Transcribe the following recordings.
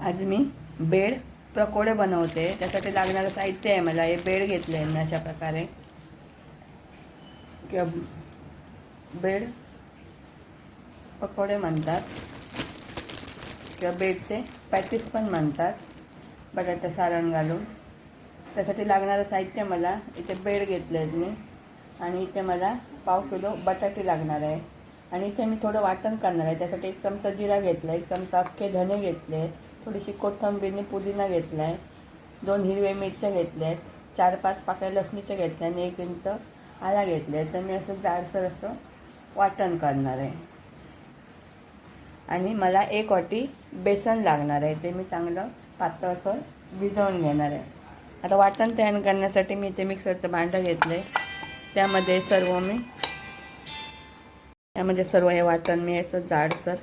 आज मी बेड पकोडे बनवते. त्यासाठी लागणारं साहित्य आहे मला. हे बेड घेतले आहे अशा प्रकारे. किंवा बेड पकोडे म्हणतात. किंवा बेडचे पॅटीस पण म्हणतात. बटाटा सारण घालून. त्यासाठी लागणारं साहित्य मला इथे बेड घेतले आहेत मी. आणि इथे मला पाव किलो बटाटे लागणार आहे. आणि इथे मी थोडं वाटण करणार आहे. त्यासाठी एक चमचा जिरा घेतला. एक चमचा अख्खे धने घेतले आहेत थोडीशी कोथिंबीरनी पुदिना घेतला आहे दोन हिरव्या मिरच्या घेतल्या आहेत चार पाच पाकळ्या लसणीच्या घेतल्या आणि एक इंच आला घेतल्या तर मी असं जाडसर असं वाटण करणार आहे. आणि मला एक वाटी बेसन लागणार आहे. ते मी चांगलं पातळ असं भिजवून घेणार आहे. आता वाटण तयार करण्यासाठी मी इथे मिक्सरचं भांडं घेतलं आहे त्यामध्ये सर्व मी त्यामध्ये सर्व हे वाटण मी असं जाडसर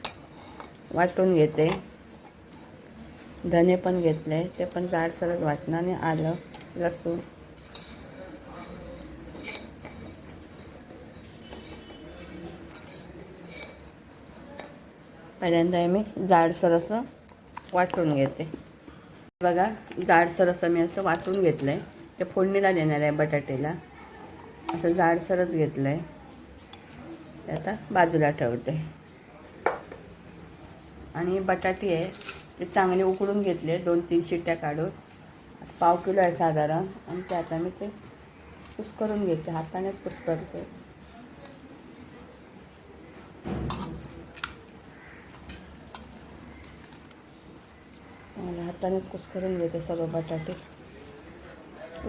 वाटून घेते. धने पण घेतले ते पण जाडसरच वाटणं आणि आलं लसूण. पहिल्यांदा मी जाडसर असं वाटून घेते. बघा जाडसर असं मी असं वाटून घेतलं आहे ते फोडणीला देणार आहे बटाटेला. असं जाडसरच घेतलं आहे ते आता बाजूला ठेवते. आणि बटाटे आहे ते चांगले उकडून घेतले दोन तीन शिट्ट्या काढून पाव किलो आहे साधारण. आणि ते आता मी ते कुस्करून घेते हातानेच कुस्करते मला हातानेच कुस्करून घेते सर्व बटाटे.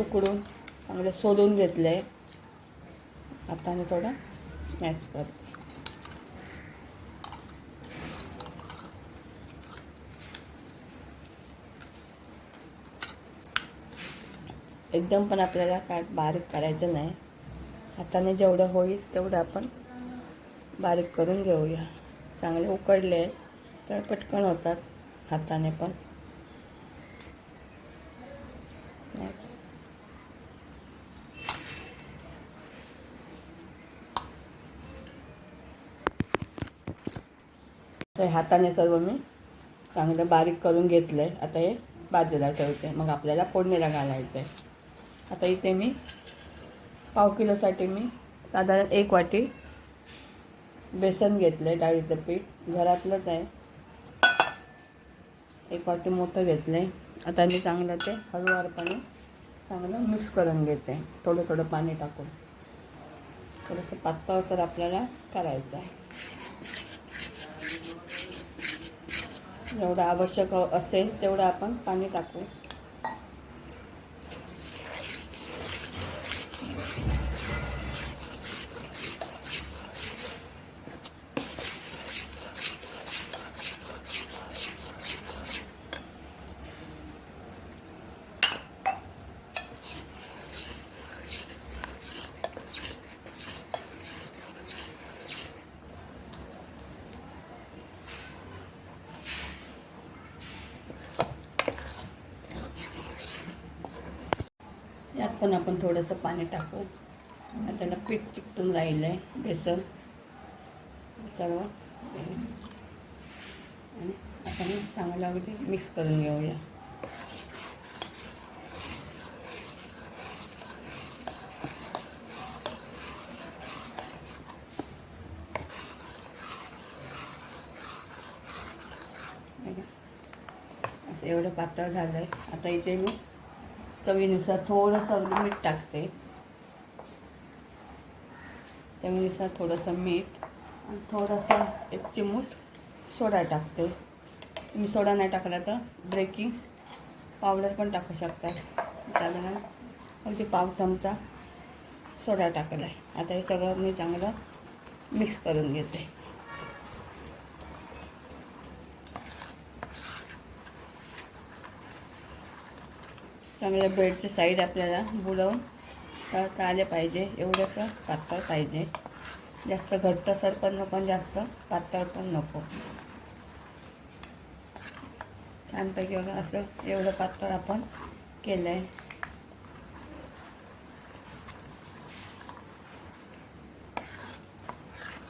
उकडून चांगले सोलून घेतले. हाताने थोडं स्मॅच करते. एकदम पण आपल्याला काय बारीक करायचं नाही. हाताने जेवढं होईल तेवढं आपण बारीक करून घेऊया. चांगले उकडले तर पटकन होतात हाताने पण. तर हाताने सर्व मी चांगलं बारीक करून घेतलं आहे आता हे बाजूला ठेवते. मग आपल्याला फोडणीला घालायचं आहे आता इथे मी पाव किलोसाठी मी साधारण एक वाटी बेसन घेतलं आहे डाळीचं पीठ. घरातलंच आहे. एक वाटी मोठं घेतलं आहे आता मी चांगलं ते हळूवारपणे चांगलं मिक्स करून घेते. थोडं थोडं पाणी टाकून. थोडंसं पातळसर आपल्याला करायचं आहे. जेवढं आवश्यक असेल तेवढं आपण पाणी टाकू पण आपण थोडंसं पाणी टाकू. त्याला पीठ चिकटून राहिलं आहे बेसन सर्व. आणि आपण चांगलं अगदी मिक्स करून घेऊया. असं एवढं पातळ झालं आहे आता इथे मी चवीनुसार थोडंसं अगदी मीठ टाकते. चवीनुसार थोडंसं मीठ आणि थोडंसं एक चिमूट सोडा टाकते. तुम्ही सोडा नाही टाकला तर ब्रेकिंग पावडर पण टाकू शकता. साधारण अगदी पाव चमचा सोडा टाकला आहे आता हे सगळं मी चांगलं मिक्स करून घेते. चांगल्या ब्रेडचे साईड आपल्याला बुडवून करता आले पाहिजे. एवढंसं पातळ पाहिजे. जास्त घट्टसर पण नको आणि जास्त पातळ पण नको. छानपैकी बघा असं एवढं पातळ आपण केलं आहे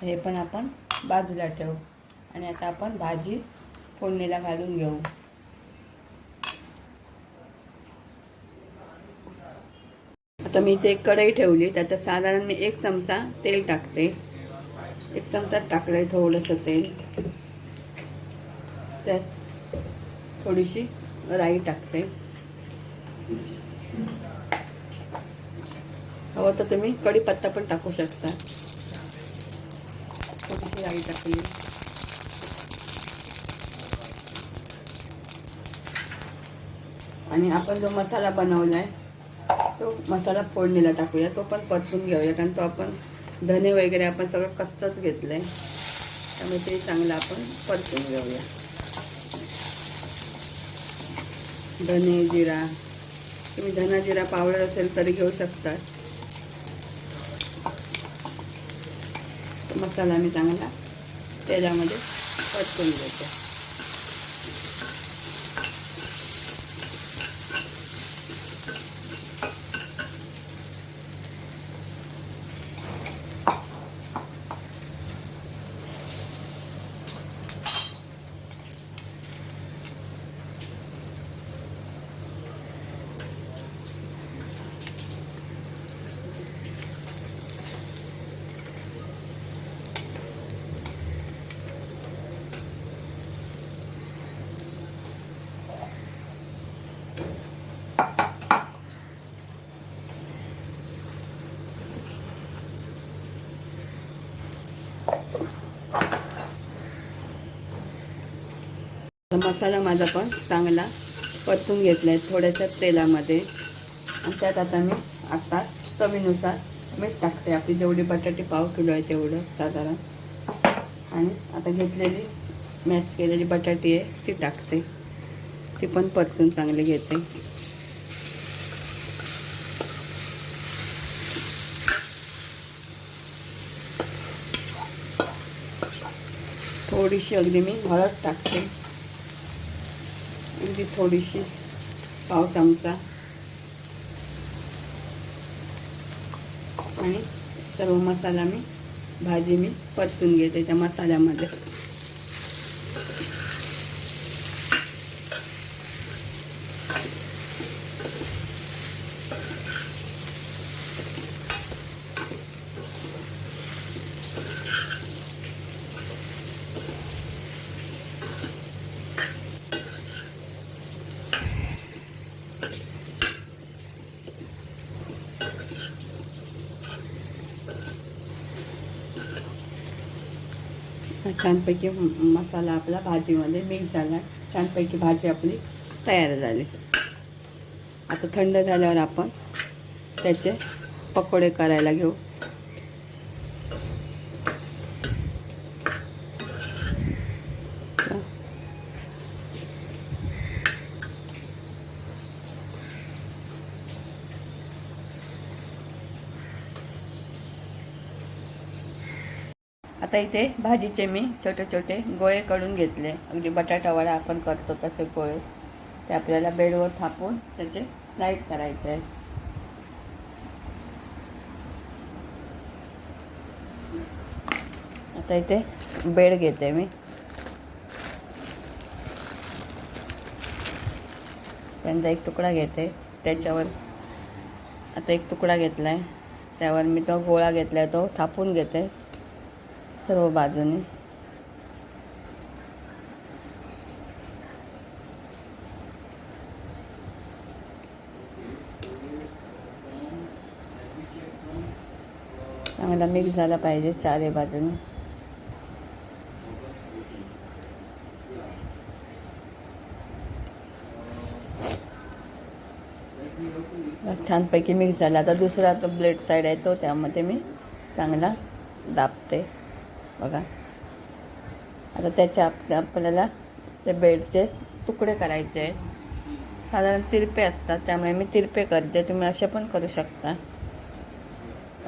हे पण आपण बाजूला ठेवू. आणि आता आपण भाजी फोडणीला घालून घेऊ. आता मी इथे एक कढई ठेवली. त्याच्यात साधारण मी एक चमचा तेल टाकते. एक चमचा टाकलं आहे थोडंसं तेल. त्यात थोडीशी राई टाकते. हवं तर तुम्ही कढीपत्ता पण टाकू शकता. थोडीशी राई टाकली. आणि आपण जो मसाला बनवला आहे तो मसाला फोडणीला टाकूया. तो पण परतून घेऊया कारण तो आपण धने वगैरे आपण सगळं कच्चंच घेतलं आहे त्यामुळे ते चांगलं आपण परतून घेऊया. धने जिरा. तुम्ही धना जिरा पावडर असेल तरी घेऊ शकता. तो मसाला मी चांगला तेलामध्ये परतून घेते. मसाला माझा पण चांगला परतून घेतला आहे थोड्याशा तेलामध्ये. आणि त्यात आता मी आता चवीनुसार मीठ टाकते. आपली जेवढी बटाटे पाव किलो आहे तेवढं साधारण. आणि आता घेतलेली मॅश केलेली बटाटी आहे ती टाकते. ती पण परतून चांगली घेते. थोडीशी अगदी मी हळद टाकते. अगदी थोडीशी. पाव चमचा. आणि सर्व मसाला मी भाजी मी परतून घेते त्या मसाल्यामध्ये. छानपैकी मसाला आपला भाजीमध्ये मिक्स झाला. छानपैकी भाजी आपली तयार झाली. आता थंड झाल्यावर आपण त्याचे पकोडे करायला घेऊ. आता इथे भाजीचे मी छोटे छोटे गोळे करून घेतले. अगदी बटाटावडा आपण करतो तसे गोळे. ते आपल्याला बेडवर थापून त्याचे स्लाईड करायचे आहे आता इथे बेड घेते मी. त्यांचा एक तुकडा घेते. त्याच्यावर आता एक तुकडा घेतला आहे त्यावर मी तो गोळा घेतला आहे तो थापून घेते. सर्व बाजूने. चांगला मिक्स झाला पाहिजे चारही बाजूने. छानपैकी मिक्स झाला. आता दुसरा तो ब्लेड साईड आहे तो त्यामध्ये मी चांगला दाबते. बघा. आता त्याच्या आप आपल्याला ते बेडचे तुकडे करायचे आहेत. साधारण तिरपे असतात त्यामुळे मी तिरपे करते. तुम्ही असे पण करू शकता.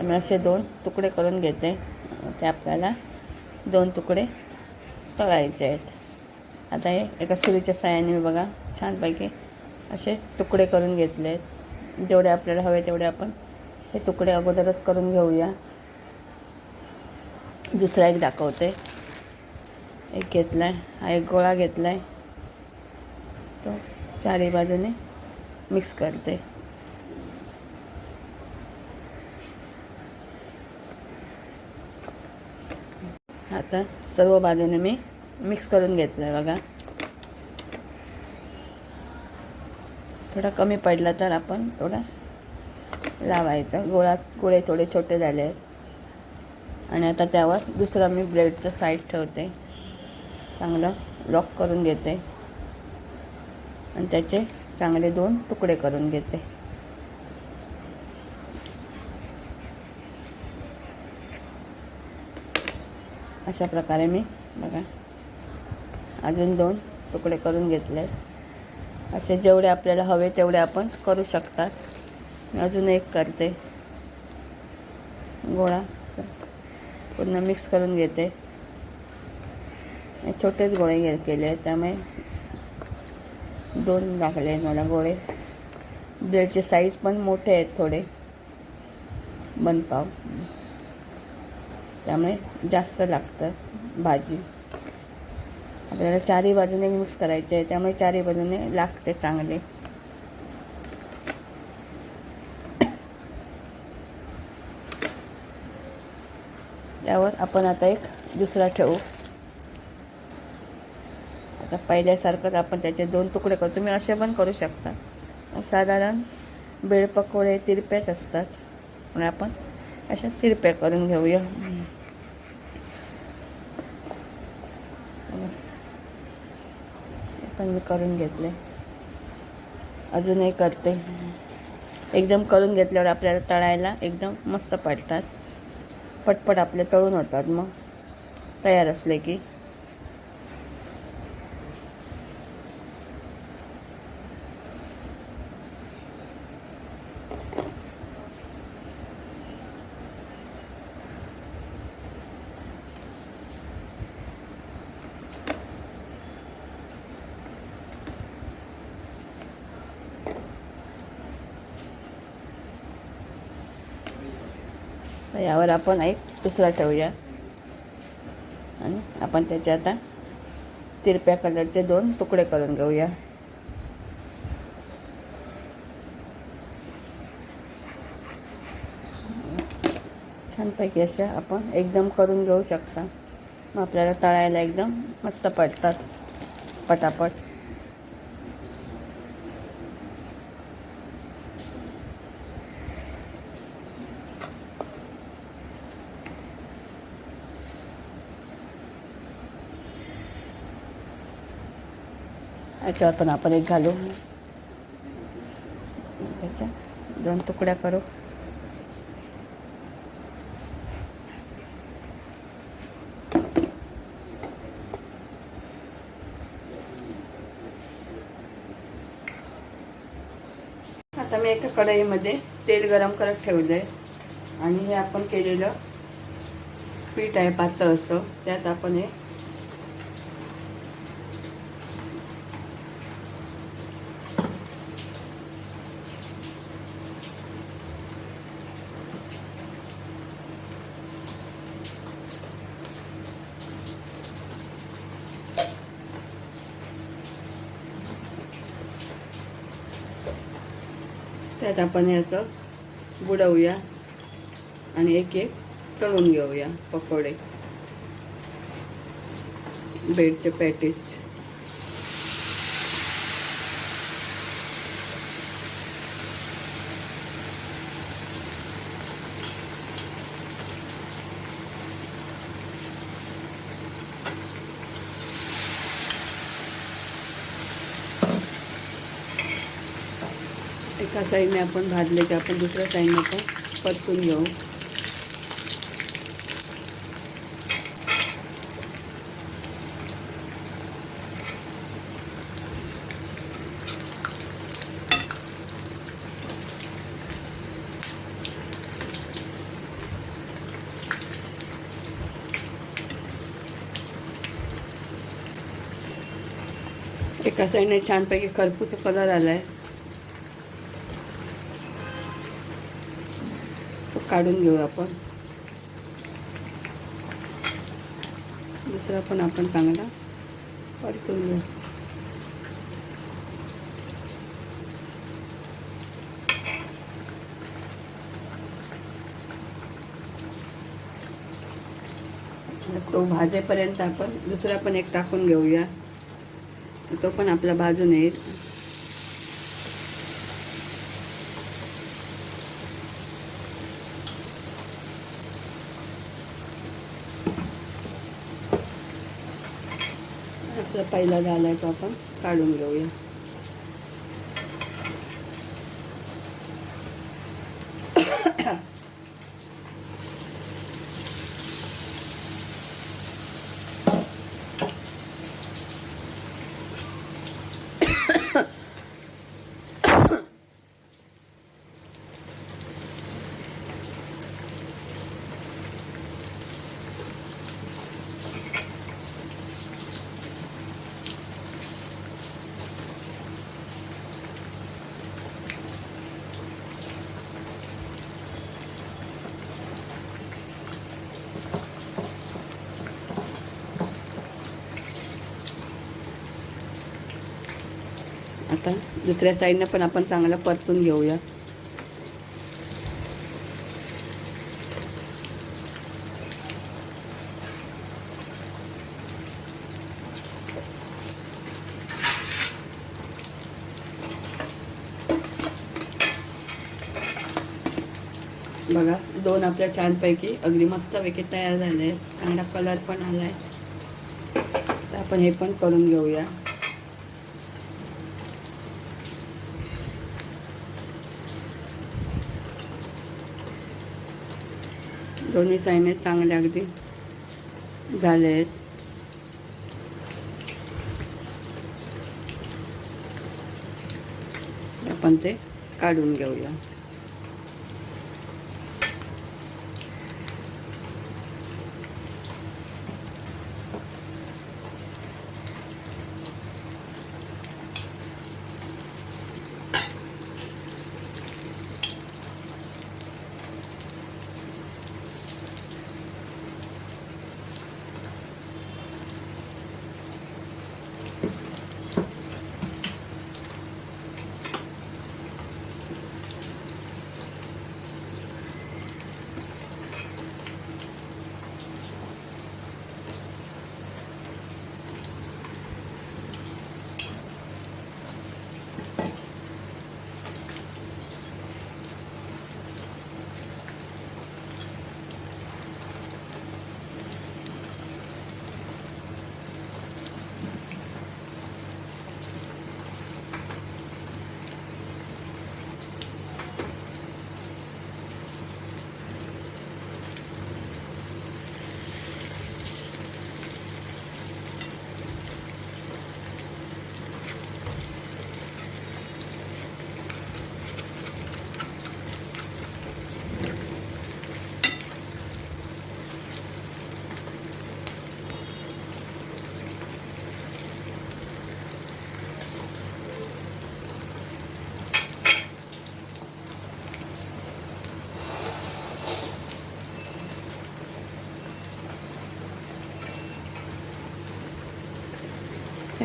मी असे दोन तुकडे करून घेते. ते आपल्याला दोन तुकडे तळायचे आहेत. आता हे एका सुरीच्या साह्याने मी बघा छानपैकी असे तुकडे करून घेतले आहेत. जेवढे आपल्याला हवे तेवढे आपण हे तुकडे अगोदरच करून घेऊया. दुसरा एक दाखवते. एक घेतला आहे हा एक गोळा घेतला आहे तो चारी बाजूने मिक्स करते. आता सर्व बाजूने मी मिक्स करून घेतलं आहे बघा. थोडा कमी पडला तर आपण थोडा लावायचा. गोळा गोळे थोडे छोटे झाले आहेत. आणि आता त्यावर दुसरं मी ब्रेडचं साईड ठेवते. चांगलं लॉक करून घेते. आणि त्याचे चांगले दोन तुकडे करून घेते. अशा प्रकारे मी बघा अजून दोन तुकडे करून घेतले. असे जेवढे आपल्याला हवे तेवढे आपण करू शकतात. मी अजून एक करते. गोळा. पूर्ण मिक्स करून घेते. छोटेच गोळे घे केले आहेत त्यामुळे दोन लागले आहेत मला गोळे. ब्रेडचे साईज पण मोठे आहेत थोडे. बनपाव त्यामुळे जास्त लागतं भाजी. आपल्याला चारही बाजूने मिक्स करायचे आहे त्यामुळे चारही बाजूने लागते चांगले त्यावर आपण आता एक दुसरा ठेवू. आता पहिल्यासारखंच आपण त्याचे दोन तुकडे करू. तुम्ही असे पण करू शकता. साधारण बेड पकोडे असतात. पण आपण अशा तिरप्या करून घेऊया. पण मी करून घेतले. अजूनही करते. एकदम करून घेतल्यावर आपल्याला तळायला एकदम मस्त पडतात. पटपट आपले तळून होतात मग. तयार असले की तर यावर आपण एक दुसरा ठेवूया. आणि आपण त्याचे आता तिरप्या कलरचे दोन तुकडे करून घेऊया. छानपैकी अशा आपण एकदम करून घेऊ शकता. मग आपल्याला तळायला एकदम मस्त पडतात. पटापट. त्याच्यावर पण आपण एक घालू. त्याच्या दोन तुकड्या करू. आता मी एका कढईमध्ये तेल गरम करत ठेवलं आहे आणि हे आपण केलेलं पीठ आहे पातळ असं. त्यात आपण हे त्यात आपण हे असं बुडवूया आणि एक एक तळून घेऊया पकोडे. ब्रेडचे पॅटीस. एका साईडने आपण भाजले की आपण दुसऱ्या साईडने पण परतून घेऊ. एका साईडने छानपैकी खरपूस कलर आला तो काढून घेऊ आपण. दुसरा पण आपण चांगला परतून घेऊ. तो भाजेपर्यंत आपण दुसरा पण एक टाकून घेऊया. तो पण आपला भाजून येईल. पहिला झाला आहे तो आपण काढून घेऊया आता दुसऱ्या साईडनं पण आपण चांगलं परतून घेऊया. बघा दोन आपल्या छानपैकी अगदी मस्त मस्तपैकी तयार झाले आहेत. चांगला कलर पण आला आहे तर आपण हे पण करून घेऊया. दोन्ही साईने चांगले अगदी झाले आहेत. आपण ते काढून घेऊया.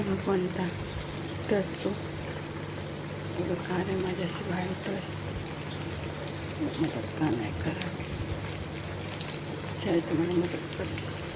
तेव्हा कोणता तो असतो. का रे माझ्याशी वाढतोस मदत का नाही करावी शाळेत तुम्हाला मदत करशील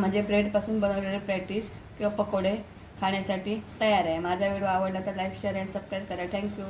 म्हणजे ब्रेडपासून बनवलेले पॅटीस किंवा पकोडे खाण्यासाठी तयार आहे. माझा व्हिडिओ आवडला तर लाईक शेअर अँड सबस्क्राईब करा. Thank you